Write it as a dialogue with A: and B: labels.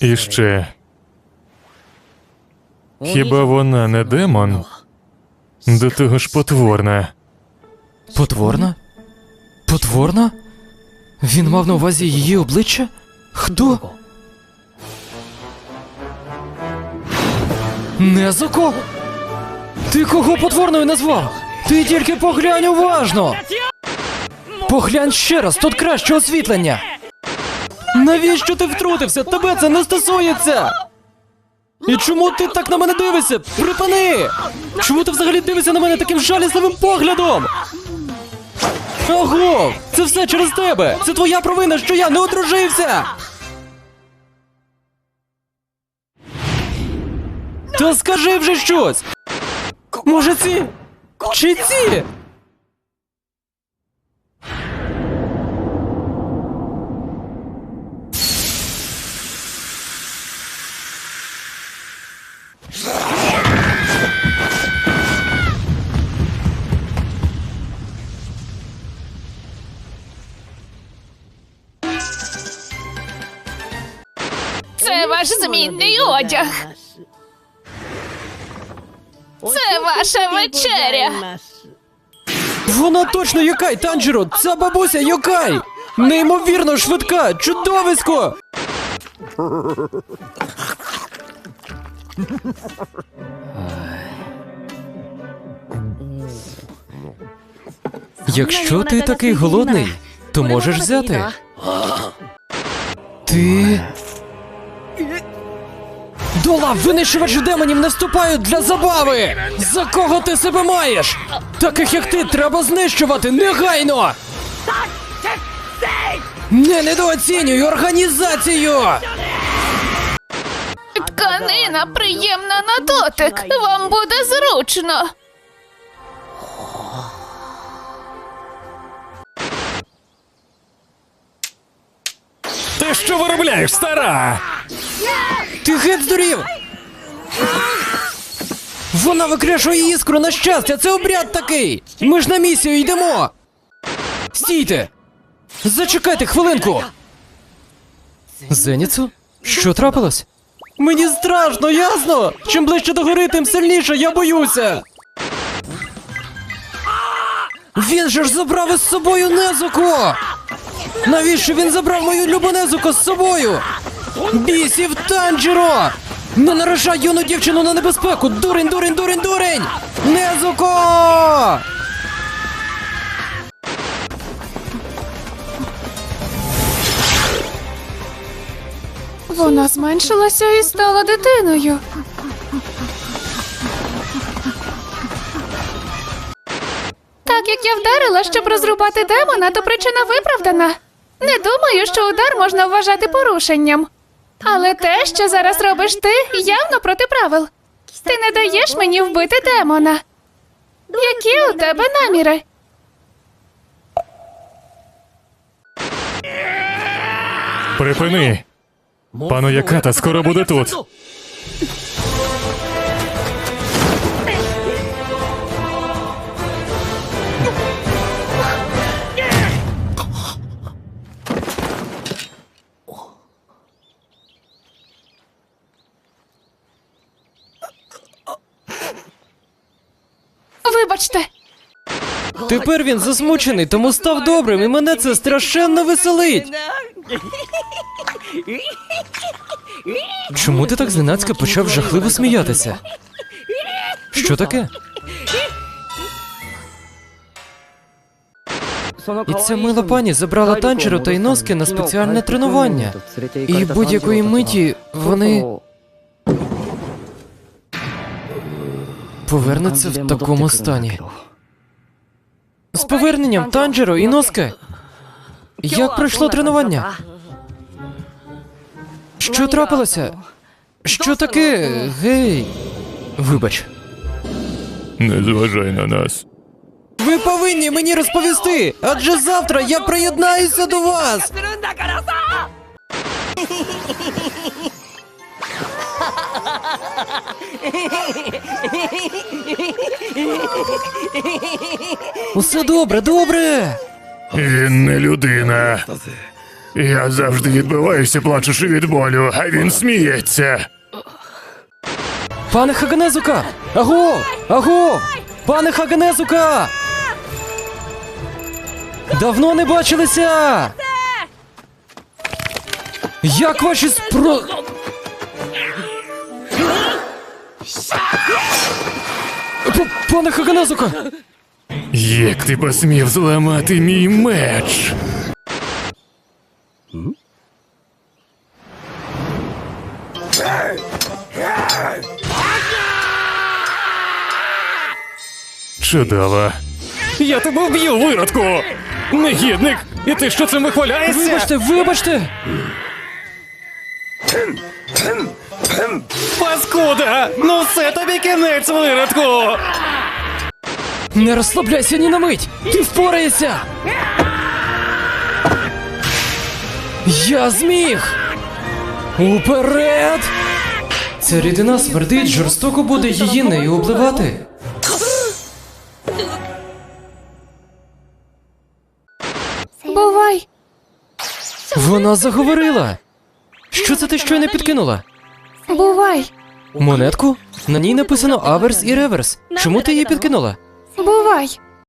A: І ще. Хіба вона не демон? До того ж потворна.
B: Потворна? Потворна? Він мав на увазі її обличчя? Хто? Незуко? Ти кого потворною назвав? Ти тільки поглянь уважно! Поглянь ще раз, тут краще освітлення! Навіщо ти втрутився? Тебе це не стосується! І чому ти так на мене дивишся? Припини! Чому ти взагалі дивишся на мене таким жалісливим поглядом? Ого! Це все через тебе! Це твоя провина, що я не одружився! Та скажи вже щось! Може ці? Чи ці?
C: Ваш змінний одяг. Це ваша вечеря.
B: Вона точно Йокай, Танжеро! Ця бабуся Йокай! Неймовірно швидка! Чудовисько! Якщо ти такий голодний, то можеш взяти. Ти. Дола, винищувач демонів не вступають для забави! За кого ти себе маєш? Таких як ти треба знищувати негайно! Не недооцінюй організацію!
C: Тканина приємна на дотик. Вам буде зручно.
A: Ти що виробляєш, стара?
B: Ти геть здурів! Вона викрешує іскру на щастя, це обряд такий! Ми ж на місію йдемо! Стійте! Зачекайте хвилинку! Зеніцу? Що трапилось? Мені страшно, ясно! Чим ближче до гори, тим сильніше, я боюся! Він же ж забрав із собою Незуко! Навіщо він забрав мою любу Незуко з собою? Бісів Танджіро! Не наражай юну дівчину на небезпеку! Дурень, дурень, дурень, дурень! Незуко!
C: Вона зменшилася і стала дитиною. Так як я вдарила, щоб розрубати демона, то причина виправдана. Не думаю, що удар можна вважати порушенням. Але те, що зараз робиш ти, явно проти правил. Ти не даєш мені вбити демона. Які у тебе наміри?
A: Припини! Пану Яката скоро буде тут.
C: Вибачте,
B: Тепер він засмучений, тому став добрим, і мене це страшенно веселить. Чому ти так зненацька почав жахливо сміятися? Що таке? І ця мила пані забрала танчеру та Іноски на спеціальне тренування. І будь-якої миті вони повернуться в такому стані. З поверненням Танджеро і Носке. Як пройшло тренування? Що трапилося? Що таке? Гей. Вибач.
A: Не зважай на нас.
B: Ви повинні мені розповісти, адже завтра я приєднаюся до вас. Усе добре, добре.
A: Він не людина. Я завжди відбиваюся, плачучи від болю, а він сміється.
B: Пане Хаганезука! Аго! Аго! Пане Хаганезука! Давно не бачилися! Як ваші спро... Пане Хаганезука!
A: Як ти посмів зламати мій меч? Чудово.
D: Я тебе вб'ю, виродку! Негідник! І ти що цим вихваляєшся?
B: Вибачте, вибачте!
D: Паскуда! Ну все тобі кінець, виродку!
B: Не розслабляйся ні на мить! Ти впораєшся! Я зміг! Уперед! Ця рідина смердить, жорстоко буде її нею обливати.
C: Бувай.
B: Вона заговорила. Що це ти щойно підкинула?
C: Бувай.
B: Монетку? На ній написано аверс і реверс. Чому ти її підкинула?
C: Бувай.